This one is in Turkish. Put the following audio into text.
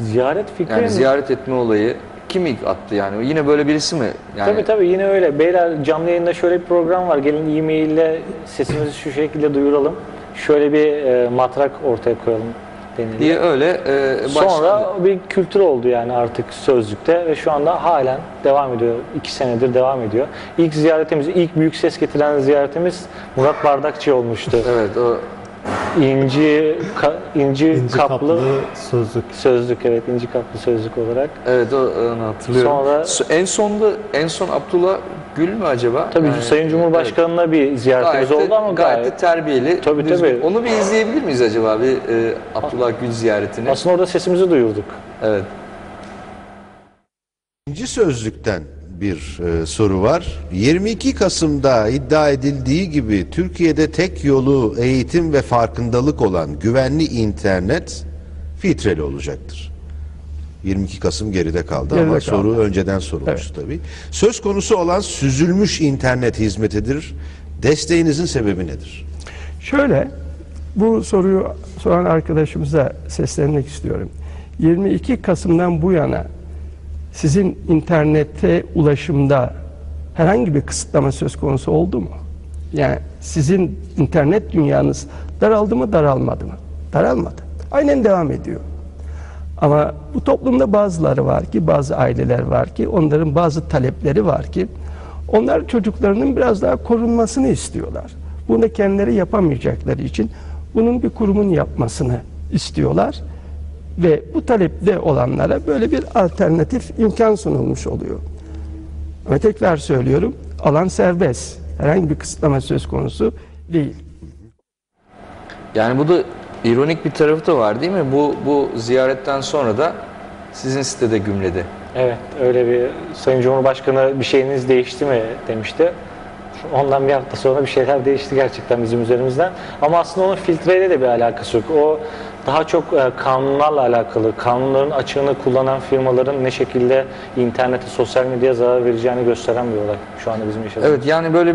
Ziyaret fikri Yani ziyaret etme olayı kim ilk attı yani? Yine böyle birisi mi? Yani Tabii tabii yine öyle. Beyler canlı yayında şöyle bir program var. Gelin e-mail ile sesimizi şu şekilde duyuralım. Şöyle bir e, matrak ortaya koyalım denildi. diye öyle e, başladı. Sonra bir kültür oldu yani artık sözlükte ve şu anda halen devam ediyor. İki senedir devam ediyor. İlk ziyaretimiz, ilk büyük ses getiren ziyaretimiz Murat Bardakçı olmuştu. Evet o İnci, ka- inci, İnci kaplı, kaplı sözlük. sözlük evet inci kaplı sözlük olarak. evet o onu hatırlıyorum. Sonra- So- en sonda en son Abdullah Gül mü acaba? Tabii Yani- Sayın Cumhurbaşkanı'na bir Evet. ziyaretimiz Gayet, oldu ama gayet gayet. de terbiyeli. Tabii, düzgün. tabii. Onu bir izleyebilir miyiz acaba bir e, Abdullah Gül ziyaretini? Aslında orada sesimizi duyurduk. Evet. İkinci sözlükten bir e, soru var. 22 Kasım'da iddia edildiği gibi Türkiye'de tek yolu eğitim ve farkındalık olan güvenli internet filtreli olacaktır. 22 Kasım geride kaldı Geride ama kaldı. soru önceden sorulmuş tabii. Söz konusu olan süzülmüş internet hizmetidir. Desteğinizin sebebi nedir? Şöyle, bu soruyu soran arkadaşımıza seslenmek istiyorum. 22 Kasım'dan bu yana sizin internete ulaşımda herhangi bir kısıtlama söz konusu oldu mu? Yani sizin internet dünyanız daraldı mı, daralmadı mı? Daralmadı. Aynen devam ediyor. Ama bu toplumda bazıları var ki, bazı aileler var ki, onların bazı talepleri var ki, onlar çocuklarının biraz daha korunmasını istiyorlar. Bunu kendileri yapamayacakları için bunun bir kurumun yapmasını istiyorlar. Ve bu talepte olanlara böyle bir alternatif imkan sunulmuş oluyor. Ama tekrar söylüyorum, alan serbest. Herhangi bir kısıtlama söz konusu değil. Yani bu da ironik bir tarafı da var değil mi? Bu bu ziyaretten sonra da sizin sitede gümledi. Evet öyle bir Sayın Cumhurbaşkanı bir şeyiniz değişti mi demişti. Ondan bir hafta sonra bir şeyler değişti gerçekten bizim üzerimizden. Ama aslında onun filtreyle de bir alakası yok. O daha çok e, kanunlarla alakalı. Kanunların açığını kullanan firmaların ne şekilde internete, sosyal medyaya zarar vereceğini gösteren bir olay. Şu anda bizim yaşadığımız. Evet yani böyle